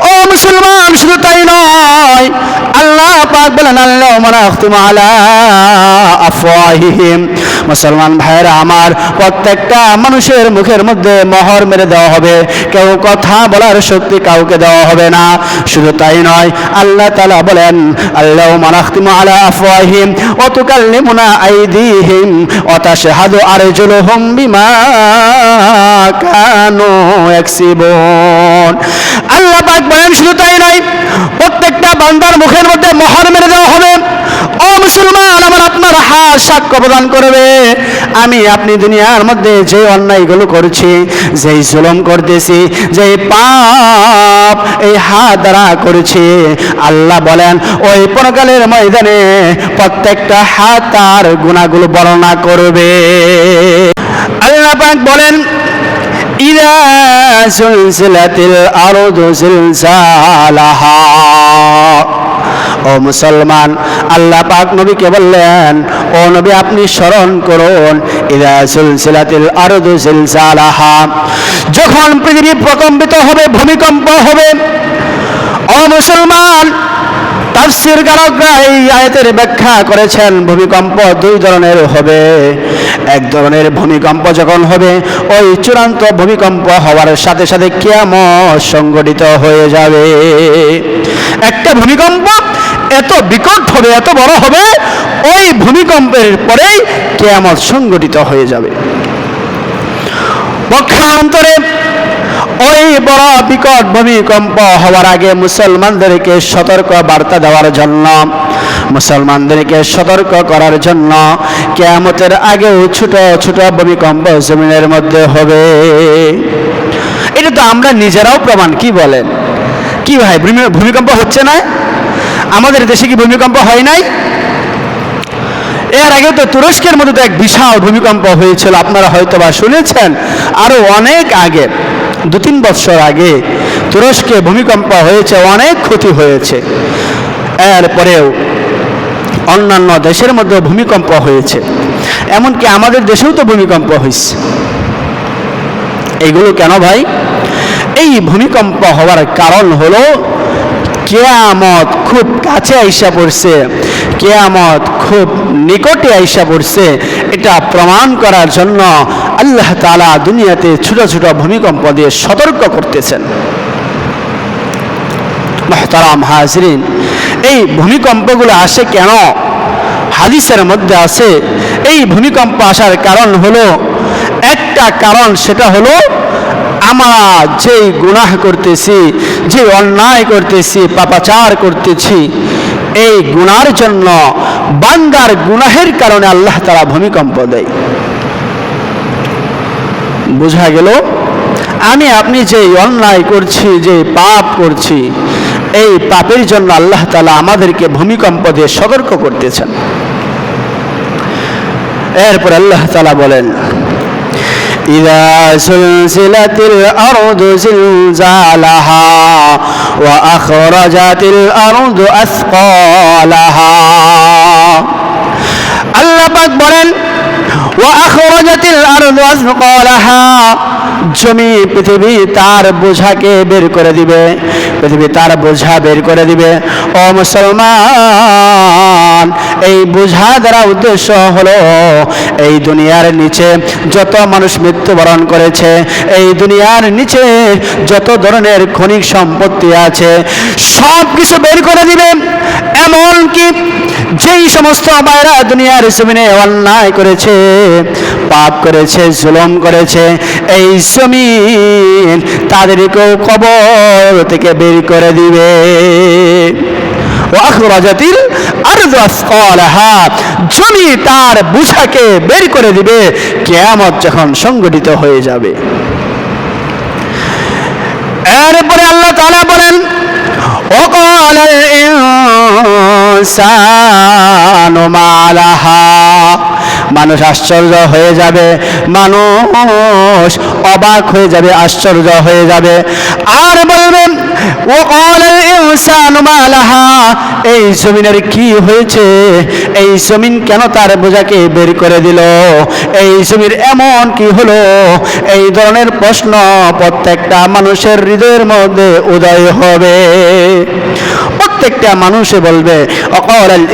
ও মুসলমান, শুধু তাই নয়, আল্লাহ পাক বলেন, আল্লাহ আফওয়াহিহিম। মুসলমান ভাইরা আমার প্রত্যেকটা মানুষের মুখের মধ্যে মহর মেরে দেওয়া হবে। কেউ কথা বলার শক্তি কাউকে দেওয়া হবে না। শুধু তাই নয়, আল্লাহ তালা বলেন, আল্লাহ মানাখতুম আলা আফওয়াহিহিম। ওয়া তুকাল্লিমুনা আইদিহিম। ওয়া তাশহাদু আরজুলুহুম বিমা কানু ইয়াকসিবুন। আল্লাহ পাক বলেন শুধু তাই নয় প্রত্যেকটা বান্দার মুখের মধ্যে মোহর মেরে দেওয়া হবে। ও মুসলমান, আমার আপনার হাত সাক্ষ্য প্রদান করবে। আমি আপনি দুনিয়ার মধ্যে যে অন্যায়গুলো করছি, যেই জুলুম করতেছি, যেই পাপ এই হাত দ্বারা করেছি, আল্লাহ বলেন, ওই পরকালের ময়দানে প্রত্যেকটা হাত তার গুণাগুলো বর্ণনা করবে। আল্লাহ পাক বলেন إذا زلزلت الأرض زلزالها ও মুসলমান আল্লাহ পাক নবীকে বললেন ও নবী আপনি স্মরণ করুন ইদা সুলসিলাতিল আরদু জিলজালাহা যখন পৃথিবী প্রকম্পিত হবে ভূমিকম্প হবে ও মুসলমান তাফসির কারকরা এই আয়াতের ব্যাখ্যা করেছেন, ভূমিকম্প দুই ধরনের হবে। এক ধরনের ভূমিকম্প যখন হবে, ওই চূড়ান্ত ভূমিকম্প হওয়ার সাথে সাথে কিয়ামত সংগঠিত হয়ে যাবে। একটা ভূমিকম্প এত বিকট হবে, এত বড় হবে, ওই ভূমিকম্পের পরেই কেয়ামত সংগঠিত হয়ে যাবে। পক্ষান্তরে ওই বড় বিকট ভূমিকম্প হওয়ার আগে মুসলমানদেরকে সতর্ক বার্তা দেওয়ার জন্য, মুসলমানদেরকে সতর্ক করার জন্য কেয়ামতের আগেও ছোট ছোট ভূমিকম্প জমিনের মধ্যে হবে। এটা তো আমরা নিজেরাও প্রমাণ, কি বলেন? কি ভাই, ভূমি- ভূমিকম্প হচ্ছে না? আমাদের দেশে কি ভূমিকম্প হয় নাই? এর আগে তো তুরস্কের মধ্যে তো এক বিশাল ভূমিকম্প হয়েছিল, আপনারা হয়তো বা শুনেছেন, আরও অনেক আগে। দু তিন বছর আগে তুরস্কে ভূমিকম্প হয়েছে, অনেক ক্ষতি হয়েছে। এরপরেও অন্যান্য দেশের মধ্যে ভূমিকম্প হয়েছে। এমনকি আমাদের দেশেও তো ভূমিকম্প হয়েছে এগুলো কেন ভাই? এই ভূমিকম্প হওয়ার কারণ হলো কেয়ামত খুব কাছে আইসা পড়ছে, কেয়ামত খুব নিকটে আইসা পড়ছে। এটা প্রমাণ করার জন্য আল্লাহ তালা দুনিয়াতে ছোট ছোট ভূমিকম্প দিয়ে সতর্ক করতেছেন। মহতারাম হাজরিন, এই ভূমিকম্পগুলো আসে কেন? হাদিসের মধ্যে আছে, এই ভূমিকম্প আসার কারণ হলো, একটা কারণ সেটা হলো আমরা যেই গুনাহ করতেছি, যে অন্যায় করতেছি, পাপাচার করতেছি, এই গুনার জন্য বান্দার গুনাহের কারণে আল্লাহ তারা ভূমিকম্প দেয়। বোঝা গেল? আমি, আপনি যে অন্যায় করছি, যে পাপ করছি, এই পাপের জন্য আল্লাহ তালা আমাদেরকে ভূমিকম্প দিয়ে সতর্ক করতেছেন। এরপর আল্লাহ তালা বলেন إذا سلسلت الأرض زلزالها وأخرجت الأرض أثقالها الله أكبر জমি পৃথিবী তার বোঝাকে বের করে দিবে। পৃথিবী তার বোঝা বের করে দিবে। ও মুসলমান, এই বোঝা দ্বারা উদ্দেশ্য হলো, এই দুনিয়ার নিচে যত মানুষ মৃত্যুবরণ করেছে, এই দুনিয়ার নিচে যত ধরনের খনিক সম্পত্তি আছে সব কিছু বের করে দিবে। আমল কি যেই সমস্ত বাইরা দুনিয়ার জমিনে অন্যায় করেছে, পাপ করেছে, জুলম করেছে, এই জমিন তাদেরকেও কবর থেকে বের করে দিবে। আখরাজাতিল আরদ জমি তার বুসাকে বের করে দিবে, কেয়ামত যখন সংগঠিত হয়ে যাবে। এরপরে আল্লাহ তাআলা বলেন, ওকাল ইনসানু মালাহা। মানুষ আশ্চর্য হয়ে যাবে, মানুষ অবাক হয়ে যাবে, আশ্চর্য হয়ে যাবে। আর বলবেন এই জমিনের কি হয়েছে? এই জমিন কেন তার বোঝাকে বের করে দিল? এই জমির এমন কি হলো? এই ধরনের প্রশ্ন প্রত্যেকটা মানুষের হৃদয়ের মধ্যে উদয় হবে। প্রত্যেকটা মানুষে বলবে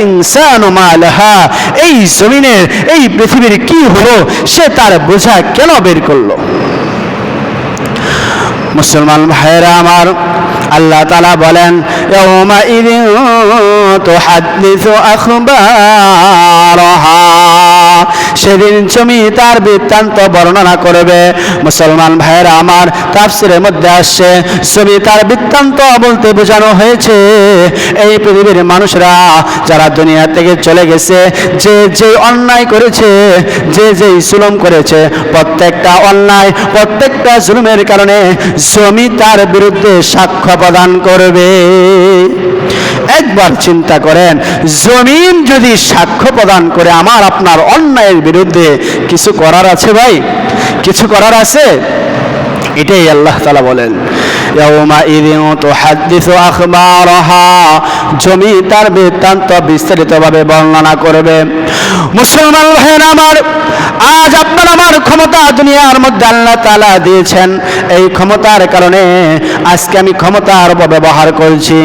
ইনসান মালহা এই জমিনের, এই পৃথিবীর কি হলো, সে তার বোঝা কেন বের করল? মুসলমান ভাইরা আমার, আল্লাহ তালা বলেন তুহাদ্দিসু আখবারহা সেদিন তুমি তার বৃত্তান্ত বর্ণনা করবে। মুসলমান ভাইয়েরা, আমার তাফসিরের মধ্যে আসছে, ছবি তার বৃত্তান্ত বলতে বোঝানো হয়েছে। এই পৃথিবীর মানুষরা যারা দুনিয়া থেকে চলে গেছে, যে যে অন্যায় করেছে, যে যে সুলম করেছে, প্রত্যেকটা অন্যায়, প্রত্যেকটা জুলুমের কারণে জমি তার বিরুদ্ধে সাক্ষ্য প্রদান করবে। একবার চিন্তা করেন, জমিন যদি সাক্ষ্য প্রদান করে আমার আপনার অন্যায়ের বিরুদ্ধে কিছু করার আছে ভাই? কিছু করার আছে? এটাই আল্লাহ তালা বলেন। জমি তার বৃত্তান্ত বিস্তারিতভাবে বর্ণনা করবে। মুসলমান ভাইয়ের আমার, আজ আপনার আমার ক্ষমতা দুনিয়ার মধ্যে আল্লাহ তালা দিয়েছেন। এই ক্ষমতার কারণে আজকে আমি ক্ষমতার ব্যবহার করছি।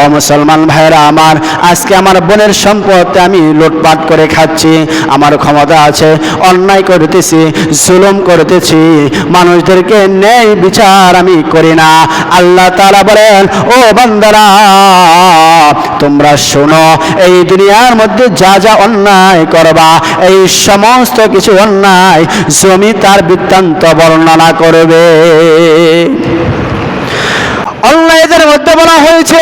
ও মুসলমান ভাইয়েরা আমার, আজকে আমার বোনের সম্পদ আমি লুটপাট করে খাচ্ছি। আমার ক্ষমতা আছে, অন্যায় করতেছি, জুলুম করতেছি। মানুষদেরকে ন্যায় বিচার আমি করি না। আল্লাহ তালা বলেন, ও বান্দারা, তোমরা শোনো, এই দুনিয়ার মধ্যে যা যা অন্যায় করবা, এই সমস্ত কিছু অন্যায় জমি তার বৃত্তান্ত বর্ণনা করবে। অন্যায়দের মধ্যে বলা হয়েছে,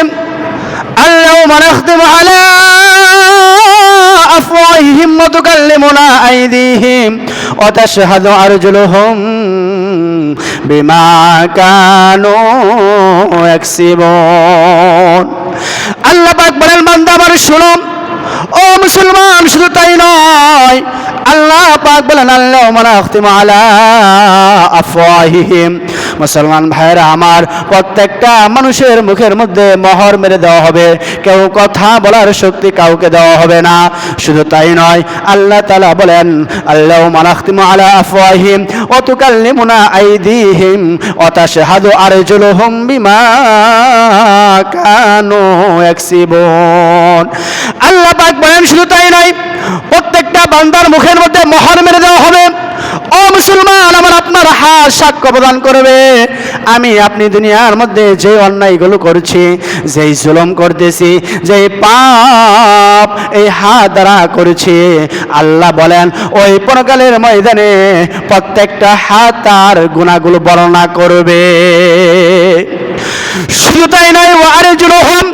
আল্লাহ মানাখতিম আলা আফওয়াহিহিম ওয়া তুকাল্লিমুনা আইদিহিম ওয়া তাশহাদু আরজুলুহুম বিমা কানু ইয়াকসিবুন। আল্লাহ পাক বলেন, বান্দা আমার শুনুন। ও মুসলমান, শুধু তাই নয়, আল্লাহ পাক বলেন, আল্লাহ আখতিম আলা আফওয়াহিহিম। মুসলমান ভাইরা আমার প্রত্যেকটা মানুষের মুখের মধ্যে মহর মেরে দেওয়া হবে। কেউ কথা বলার শক্তি কাউকে দেওয়া হবে না। শুধু তাই নয়, আল্লাহ তালা বলেন, আল্লাহ মানাখতিম আলা আফওয়াহিম অতুকাল্লিমুনা আইদিহিম অতাশহাদু আরজুলুহুম বিমা কানু ইয়াকসিবুন। আল্লাহ পাক বলেন শুধু তাই নয়, প্রত্যেকটা বান্দার মুখের মধ্যে মোহর মেরে দেওয়া হবে। ও মুসলমান, আমার আপনার হাত সাক্ষ্য প্রদান করবে। আমি আপনি দুনিয়ার মধ্যে যে অন্যায়গুলো করছি, যেই জুলম করতেছি, যেই পাপ এই হাত দ্বারা করছি, আল্লাহ বলেন, ওই পরকালের ময়দানে প্রত্যেকটা হাত তার গুণাগুলো বর্ণনা করবে। শুধু তাই নয় আরে জুলহম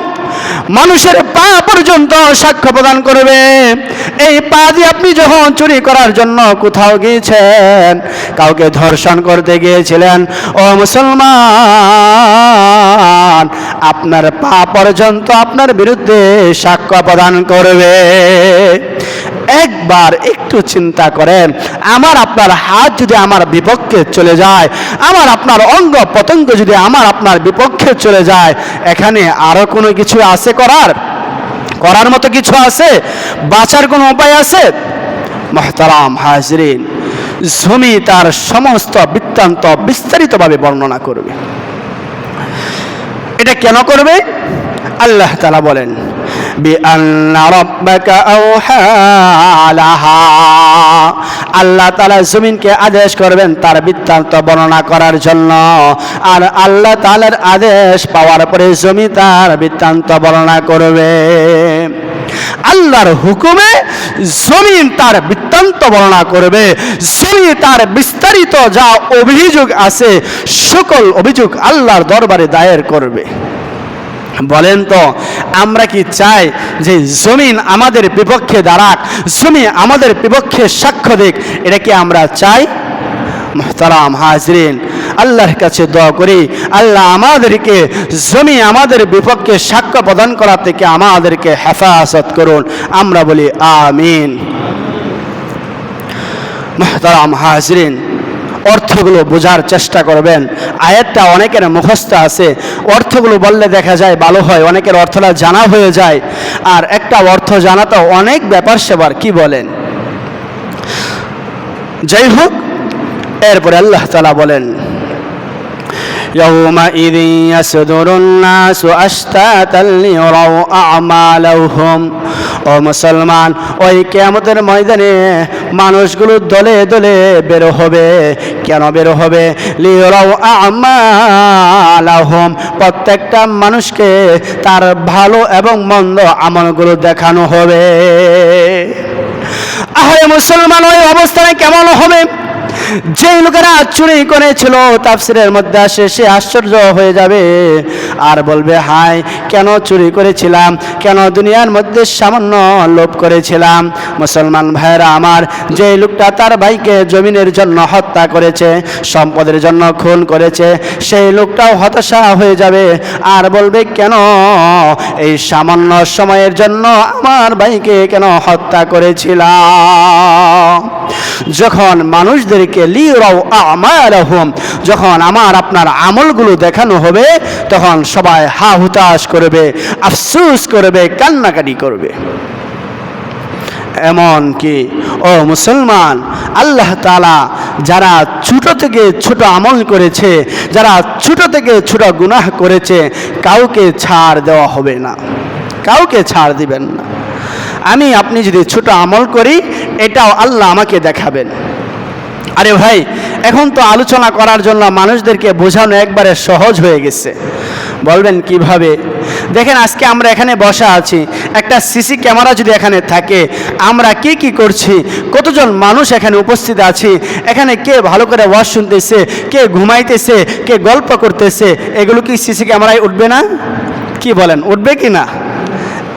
মানুষের পা পর্যন্ত সাক্ষ্য প্রদান করবে। এই পা দিয়ে আপনি যখন চুরি করার জন্য কোথাও গিয়েছেন, কাউকে ধর্ষণ করতে গিয়েছিলেন, ও মুসলমান, আপনার পা পর্যন্ত আপনার বিরুদ্ধে সাক্ষ্য প্রদান করবে। একবার একটু চিন্তা করেন, আমার আপনার হাত যদি আমার বিপক্ষে চলে যায়, আমার আপনার অঙ্গ পতঙ্গ যদি আমার আপনার বিপক্ষে চলে যায়, এখানে আরও কোনো কিছু আছে করার? করার মতো কিছু আছে? বাঁচার কোনো উপায় আছে? মহতারাম হাজরিন, জমি তার সমস্ত বৃত্তান্ত বিস্তারিতভাবে বর্ণনা করবে। এটা কেন করবে? আল্লাহ তালা বলেন আল্লাহ তালা জমিনকে আদেশ করবেন তার বৃত্তান্ত বর্ণনা করার জন্য। আর আল্লাহ তালার আদেশ পাওয়ার পরে জমি তার বৃত্তান্ত বর্ণনা করবে। আল্লাহর হুকুমে জমিন তার বৃত্তান্ত বর্ণনা করবে। জমি তার বিস্তারিত যা অভিযোগ আছে, সকল অভিযোগ আল্লাহর দরবারে দায়ের করবে। বলেন তো, আমরা কি চাই যে জমিন আমাদের বিপক্ষে দাঁড়াক জমি আমাদের বিপক্ষে সাক্ষ্য দিক, এটা কি আমরা চাই? মোহতারাম হাজরিন, আল্লাহর কাছে দোয়া করি, আল্লাহ আমাদেরকে জমি আমাদের বিপক্ষে সাক্ষ্য প্রদান করা থেকে আমাদেরকে হেফাজত করুন, আমরা বলি আমিন। মোহতারাম হাজরিন অর্থগুলো বোঝার চেষ্টা করবেন আয়াতটা অনেকের মুখস্থ আছে অর্থগুলো বললে দেখা যায় ভালো হয় অনেকের অর্থটা জানা হয়ে যায় আর একটা অর্থ জানা তো অনেক ব্যাপার সেবার কি বলেন যাই হোক এরপরে আল্লাহ তালা বলেন يومئذ يصدر الناس أشتاتا ليروا أعمالهم ও মুসলমান, ওই কেয়ামতের ময়দানে মানুষগুলো দলে দলে বেরো হবে। কেন বের হবে? প্রত্যেকটা মানুষকে তার ভালো এবং মন্দ আমলগুলো দেখানো হবে। আহ মুসলমান, ওই অবস্থানে কেমন হবে? যে লোকেরা চুরি করেছিল তাফসিরের মধ্যে আসে, সে আশ্চর্য হয়ে যাবে। আর বলবে হাই কেন চুরি করেছিলাম? কেন দুনিয়ার মধ্যে সামান্য লোভ করেছিলাম? মুসলমান ভাইয়েরা আমার যে লোকটা তার ভাইকে জমিনের জন্য হত্যা করেছে, সম্পদের জন্য খুন করেছে, সেই লোকটাও হতাশা হয়ে যাবে। আর বলবে, কেন এই সামান্য সময়ের জন্য আমার ভাইকে কেন হত্যা করেছিলাম? যখন মানুষদেরকে যখন আমার আপনার আমলগুলো দেখানো হবে, তখন সবাই হা হুতাশ করবে, আফসুস করবে, কান্নাকাটি করবে। এমন কি? ও মুসলমান, আল্লাহ তালা যারা ছোট থেকে ছোট আমল করেছে, যারা ছোট থেকে ছোট গুনাহ করেছে, কাউকে ছাড় দেওয়া হবে না। কাউকে ছাড় দিবেন না। আমি, আপনি যদি ছোট আমল করি, এটাও আল্লাহ আমাকে দেখাবেন। আরে ভাই, এখন তো আলোচনা করার জন্য মানুষদেরকে বোঝানো একবারে সহজ হয়ে গেছে। বলবেন কীভাবে? দেখেন, আজকে আমরা এখানে বসা আছি। একটা সিসি ক্যামেরা যদি এখানে থাকে, আমরা কি কি করছি? কতজন মানুষ এখানে উপস্থিত আছি? এখানে কে ভালো করে ওয়াজ শুনতেছে, কে ঘুমাইতেছে, কে গল্প করতেছে, এগুলো কি সিসি ক্যামেরায় উঠবে না? কি বলেন, উঠবে কি না?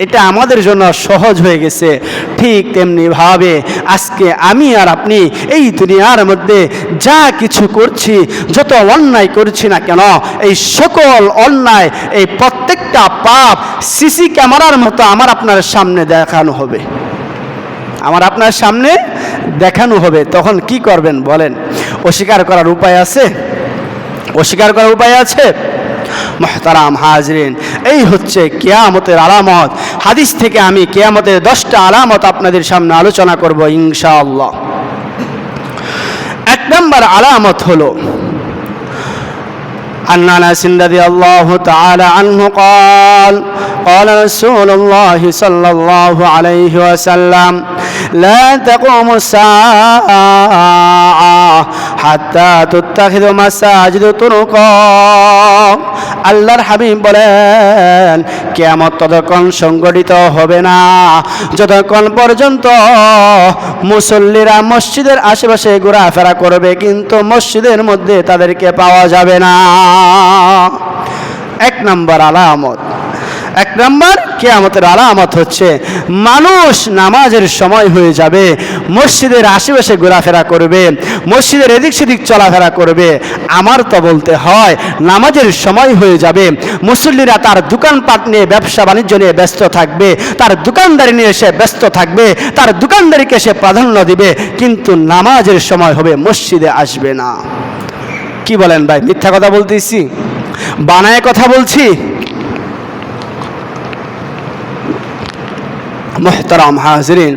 এটা আমাদের জন্য সহজ হয়ে গেছে। ঠিক তেমনি ভাবে আজকে আমি আর আপনি এই দুনিয়ার মধ্যে যা কিছু করছি, যত অন্যায় করছি না কেন, এই সকল অন্যায়, এই প্রত্যেকটা পাপ সিসি ক্যামেরার মতো আমার আপনার সামনে দেখানো হবে। আমার আপনার সামনে দেখানো হবে। তখন কি করবেন বলেন? অস্বীকার করার উপায় আছে? অস্বীকার করার উপায় আছে? মহতারাম হাজরিন এই হচ্ছে কেয়ামতের আলামত হাদিস থেকে আমি কেয়ামতের দশটা আলামত আপনাদের সামনে আলোচনা করব ইনশাআল্লাহ এক নম্বর আলামত হলো عن انس رضي الله تعالى عنه قال قال رسول الله صلى الله عليه وسلم لا تقوم الساعة হাত্তা তুত্তাখিদ মাসাজিদ তুরুক আল্লাহর হাবিব বলেন কেমন ততক্ষণ সংগঠিত হবে না। যতক্ষণ পর্যন্ত মুসল্লিরা মসজিদের আশেপাশে ঘোরাফেরা করবে, কিন্তু মসজিদের মধ্যে তাদেরকে পাওয়া যাবে না। এক নম্বর আলামত। এক নম্বর কেয়ামতের আলামত হচ্ছে, মানুষ নামাজের সময় হয়ে যাবে, মসজিদের আশেপাশে ঘোরাফেরা করবে, মসজিদের এদিক সেদিক চলাফেরা করবে। আমার তো বলতে হয়, নামাজের সময় হয়ে যাবে, মুসল্লিরা তার দোকানপাট নিয়ে ব্যবসা বাণিজ্য নিয়ে ব্যস্ত থাকবে, তার দোকানদারি নিয়ে সে ব্যস্ত থাকবে, তার দোকানদারিকে সে প্রাধান্য দিবে, কিন্তু নামাজের সময় হবে, মসজিদে আসবে না। কি বলেন ভাই, মিথ্যা কথা বলতেছি? বানায় কথা বলছি? মোহতারাম হাজরিন।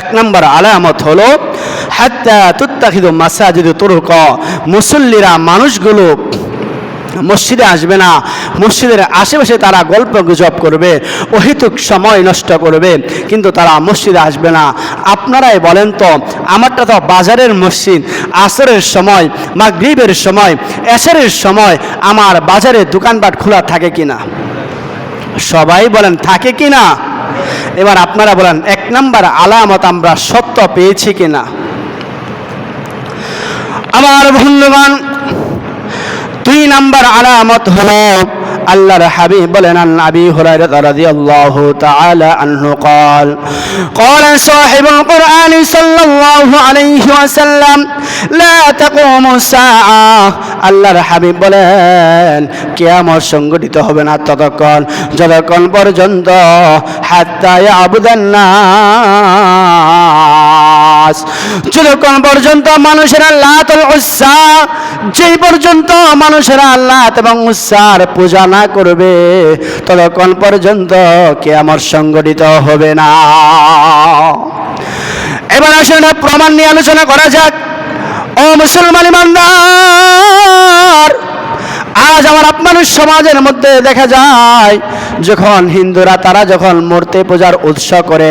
এক নম্বর আলামত হলো, হাত্তা তুত্তাখিদ মাসাজিদ তুরুক। মুসল্লিরা মানুষগুলো মসজিদে আসবে না, মসজিদের আশেপাশে তারা গল্প গুজব করবে, অহিতুক সময় নষ্ট করবে, কিন্তু তারা মসজিদে আসবে না। আপনারাই বলেন তো, আমারটা তো বাজারের মসজিদ, আসরের সময়, মাগরিবের সময় এসরের সময় আমার বাজারে দোকানপাট খোলা থাকে কিনা? সবাই বলেন, থাকে কিনা? এবার আপনারা বলেন এক নাম্বার আলামত আমরা সত্য পেয়েছি কিনা আমার বন্ধুগণ দুই নাম্বার আলামত হলো আল্লাহর হাবিব বলেন আন আবি হুরায়রা রাদিয়াল্লাহু তাআলা আনহু قال قال صاحب القرآن صلى الله عليه وسلم لا تقوم الساعة আল্লাহর হাবিব বলেন কিয়ামত সংগঠিত হবে না ততক্ষণ যতক্ষণ পর্যন্ত হাত্তা ইয়াবুদান নাস। যতক্ষণ পর্যন্ত মানুষেরা লাত উৎসা, যেই পর্যন্ত মানুষেরা আল্লাহ এবং উৎসার পূজা না করবে, ততক্ষণ পর্যন্ত কে আমার সংগঠিত হবে না। এবার আসলে প্রমাণ নিয়ে আলোচনা করা যাক। ও মুসলমান ইমানদার আজ আমার আপনার সমাজের মধ্যে দেখা যায়, যখন হিন্দুরা তারা যখন মূর্তি পূজার উৎসব করে,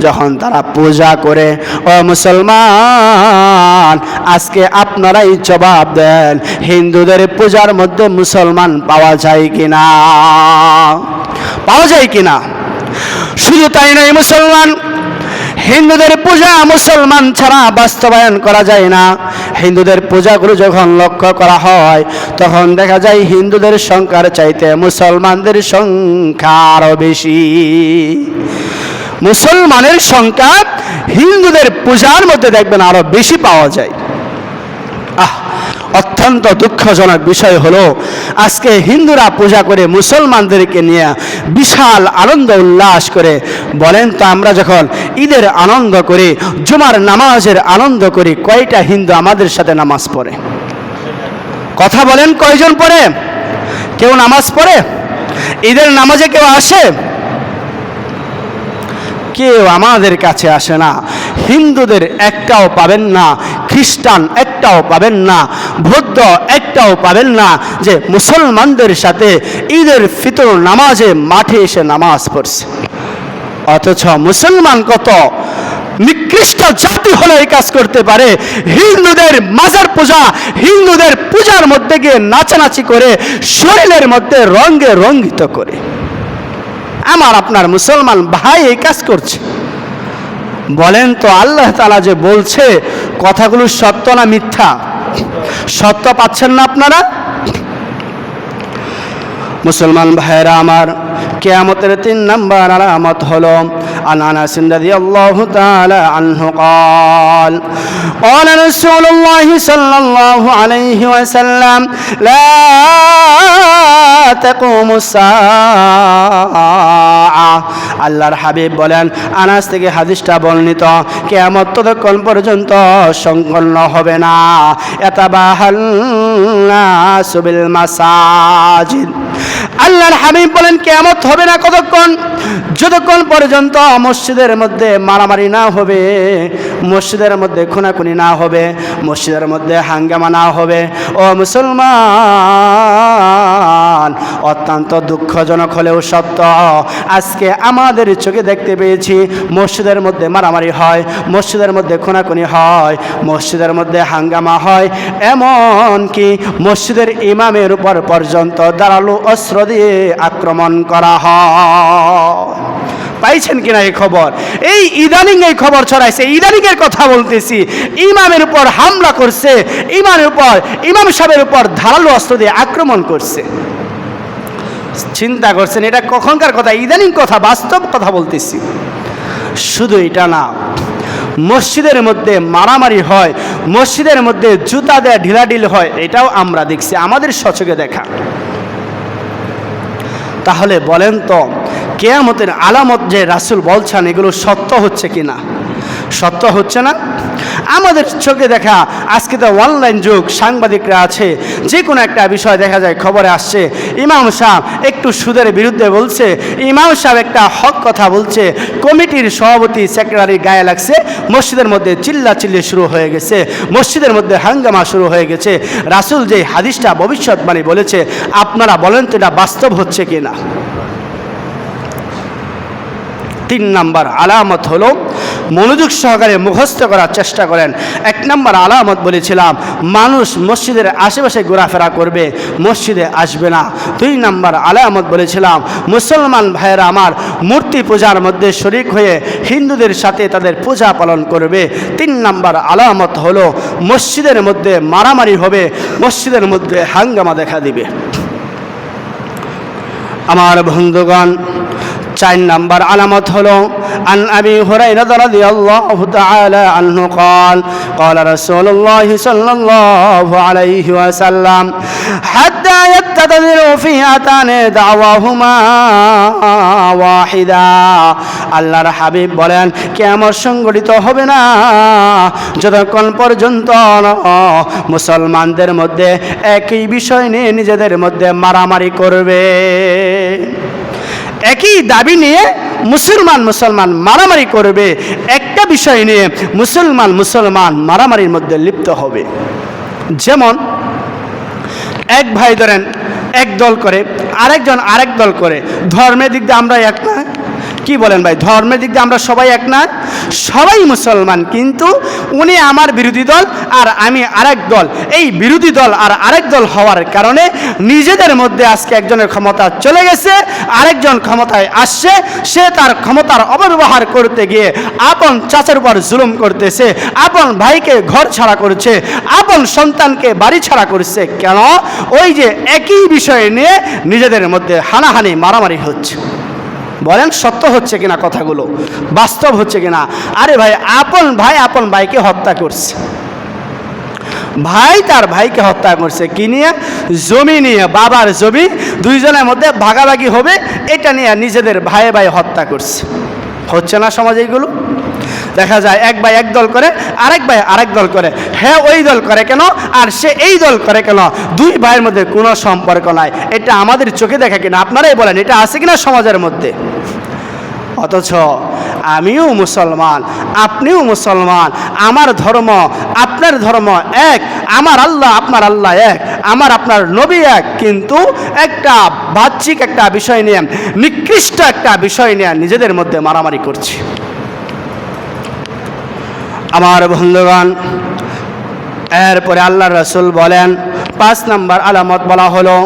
যখন তারা পূজা করে, ও মুসলমান, আজকে আপনারাই জবাব দেন, হিন্দুদের পূজার মধ্যে মুসলমান পাওয়া যায় কিনা? পাওয়া যায় কিনা? শুধু তাই নয়, মুসলমান হিন্দুদের পূজা মুসলমান ছাড়া বাস্তবায়ন করা যায় না। হিন্দুদের পূজাগুলো যখন লক্ষ্য করা হয়, তখন দেখা যায় হিন্দুদের সংখ্যার চাইতে মুসলমানদের সংখ্যা আরও বেশি। মুসলমানের সংখ্যা হিন্দুদের পূজার মধ্যে দেখবেন আরও বেশি পাওয়া যায়। অত্যন্ত দুঃখজনক বিষয় হলো, আজকে হিন্দুরা পূজা করে মুসলমানদেরকে নিয়ে বিশাল আনন্দ উল্লাস করে। বলেন তো আমরা যখন ঈদের আনন্দ করি, জুমার নামাজের আনন্দ করি, কয়টা হিন্দু আমাদের সাথে নামাজ পড়ে? কথা বলেন কয়জন পড়ে? কেউ নামাজ পড়ে? ঈদের নামাজে কেউ আসে? কেউ আমাদের কাছে আসে না। হিন্দুদের একটাও পাবেন না, খ্রিস্টান একটাও পাবেন না, বৌদ্ধ একটাও পাবেন না যে মুসলমানদের সাথে ঈদের ফিতর নামাজে মাঠে এসে নামাজ পড়ছে। অথচ মুসলমান কত নিকৃষ্ট জাতি হলে এই কাজ করতে পারে। হিন্দুদের মাজার পূজা, হিন্দুদের পূজার মধ্যে গিয়ে নাচানাচি করে, শরীরের মধ্যে রঙে রঙ্গিত করে। আমার আপনার মুসলমান ভাই এই কাজ করছে। বলেন তো আল্লাহ তালা যে বলছে, কথাগুলো সত্য না মিথ্যা? সত্য পাচ্ছেন না আপনারা? মুসলমান ভাইয়েরা আমার কেয়ামতের তিন নাম্বার আলামত হলো عن انس رضي الله تعالى عنه قال قال رسول الله صلى الله عليه وسلم لا تقوم الساعة আল্লাহর হাবিব বলেন আনাস থেকে হাদিসটা বর্ণিত কেয়ামত ততক্ষণ পর্যন্ত সংকন্ন হবে না এতাবাহাল সুবিল মাসাজিদ আল্লাহর হাবিব বলেন, কেয়ামত হবে না কতক্ষণ? যতক্ষণ পর্যন্ত মসজিদের মধ্যে মারামারি না হবে, মসজিদের মধ্যে খুনাখুনি না হবে, মসজিদের মধ্যে হাঙ্গামা না হবে, ও মুসলমান, অত্যন্ত দুঃখজনক হলেও সত্য, আজকে আমাদের চোখে দেখতে পেয়েছি মসজিদের মধ্যে মারামারি হয়, মসজিদের মধ্যে খুনাখুনি হয়, মসজিদের মধ্যে হাঙ্গামা হয় এমন কি মসজিদের ইমামের উপর পর্যন্ত দাঁড়াল অস্ত্র দিয়ে আক্রমণ করা হয়। পাইছেন কিনা এই খবর? এই ইদানিং এই খবর ছড়াইছে। ইদানিং এর কথা বলতেছি, ইমামের উপর হামলা করছে, ইমামের উপর, ইমাম সাহেবের উপর ধারালো অস্ত্র দিয়ে আক্রমণ করছে। চিন্তা করছেন, এটা কখনকার কথা? ইদানিং কথা, বাস্তব কথা বলতেছি। শুধু এটা না, মসজিদের মধ্যে মারামারি হয়, মসজিদের মধ্যে জুতা দেয়া ঢিলাঢিল হয়, এটাও আমরা দেখছি। আমাদের সচকে দেখা। তাহলে বলেন তো কেয়ামতের আলামত যে রাসুল বলছেন এগুলো সত্য হচ্ছে কি না সত্য হচ্ছে না। আমাদের চোখে দেখা আজকে তো অনলাইন যুগ, সাংবাদিকরা আছে যে কোনো একটা বিষয় দেখা যায় খবরে আসছে। ইমাম সাহেব একটু সুদের বিরুদ্ধে বলছে, ইমাম সাহেব একটা হক কথা বলছে, কমিটির সভাপতি সেক্রেটারি গায়ে লাগছে, মসজিদের মধ্যে চিল্লা চিল্লি শুরু হয়ে গেছে, মসজিদের মধ্যে হাঙ্গামা শুরু হয়ে গেছে। রাসুল যে হাদিসটা ভবিষ্যৎবাণী বলেছে, আপনারা বলেন তো এটা বাস্তব হচ্ছে কি না তিন নাম্বার, আলামত হলো মনোযোগ সহকারে মুখস্থ করার চেষ্টা করেন। এক নম্বর আলামত বলেছিলাম, মানুষ মসজিদের আশেপাশে ঘোরাফেরা করবে, মসজিদে আসবে না। দুই নম্বর আলামত বলেছিলাম, মুসলমান ভাইয়েরা আমার মূর্তি পূজার মধ্যে শরিক হয়ে হিন্দুদের সাথে তাদের পূজা পালন করবে। তিন নম্বর আলামত হলো, মসজিদের মধ্যে মারামারি হবে, মসজিদের মধ্যে হাঙ্গামা দেখা দিবে। আমার বন্ধুগণ চার নাম্বার আলামত হলো আন আবি হুরাইরা রাদিয়াল্লাহু তাআলা আনহু قال قال رسول الله صلى الله عليه وسلم حتى يتخذوا فئتان دعواهما ওয়াহিদা আল্লাহর হাবিব বলেন কেমন সংগঠিত হবে না যতক্ষণ পর্যন্ত মুসলমানদের মধ্যে একই বিষয় নিয়ে নিজেদের মধ্যে মারামারি করবে দাবি নিয়ে মুসলমান মুসলমান মারামারি করবে। একটা বিষয় নিয়ে মুসলমান মুসলমান মারামারির মধ্যে লিপ্ত হবে। যেমন এক ভাই ধরেন, এক দল করে, আরেকজন আরেক দল করে, ধর্মের দিক দিয়ে আমরা এক না? কি বলেন ভাই? ধর্মের দিক দিয়ে আমরা সবাই এক না? সবাই মুসলমান, কিন্তু উনি আমার বিরোধী দল আর আমি আরেক দল। এই বিরোধী দল আর আরেক দল হওয়ার কারণে নিজেদের মধ্যে আজকে একজনের ক্ষমতা চলে গেছে, আরেকজন ক্ষমতায় আসছে, সে তার ক্ষমতার অপব্যবহার করতে গিয়ে আপন চাচার উপর জুলুম করতেছে, আপন ভাইকে ঘর ছাড়া করছে, আপন সন্তানকে বাড়ি ছাড়া করছে কেন? ওই যে একই বিষয় নিয়ে নিজেদের মধ্যে হানাহানি, মারামারি হচ্ছে। বলেন, সত্য হচ্ছে কিনা কথাগুলো? বাস্তব হচ্ছে কিনা? আরে ভাই, আপন ভাই, আপন ভাইকে হত্যা করছে। ভাই তার ভাইকে হত্যা করছে। কি নিয়ে? জমি নিয়ে। বাবার জমি দুইজনের মধ্যে ভাগাভাগি হবে, এটা নিয়ে নিজেদের ভাই ভাই হত্যা করছে। হচ্ছে না সমাজ এইগুলো দেখা যায়, এক ভাই এক দল করে, আরেক ভাই আরেক দল করে। হ্যাঁ ওই দল করে কেন? আর সে এই দল করে কেন? দুই ভাইয়ের মধ্যে কোনো সম্পর্ক নাই। এটা আমাদের চোখে দেখা কিনা? আপনারাই বলেন, এটা আছে কিনা সমাজের মধ্যে? অথচ আমিও মুসলমান, আপনিও মুসলমান, আমার ধর্ম, আপনার ধর্ম এক, আমার আল্লাহ, আপনার আল্লাহ এক, আমার, আপনার নবী এক। কিন্তু একটা বাহ্যিক একটা বিষয় নিয়ে, নিকৃষ্ট একটা বিষয় নিয়ে নিজেদের মধ্যে মারামারি করছি। আমার বন্ধুগণ এরপরে আল্লাহ রসুল বলেন পাঁচ নম্বর আলামত বলা হলো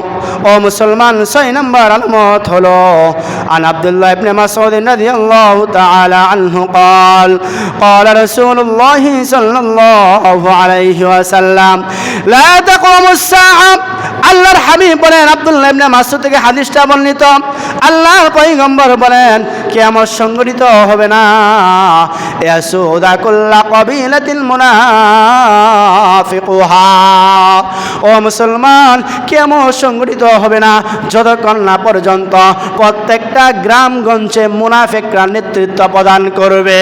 ও মুসলমান ছয় নম্বর আলামত হলো عن عبد الله بن مسعود رضي الله تعالى عنه قال قال رسول الله صلى الله عليه وسلم لا تقوم الساعة আল্লাহর হাবিব বলেন, আব্দুল্লাহ ইবনে মাসুদ থেকে হাদিসটা বর্ণিত। আল্লাহর পয়গম্বর বলেন, কিয়ামত সংগঠিত হবে না। ইয়াসুদা কুল্লা কবিলাতিল মুনাফিকুহা। ও মুসলমান কেমন সংগঠিত হবে না। যতক্ষণ না পর্যন্ত প্রত্যেকটা গ্রামগঞ্জে মুনাফিকরা নেতৃত্ব প্রদান করবে।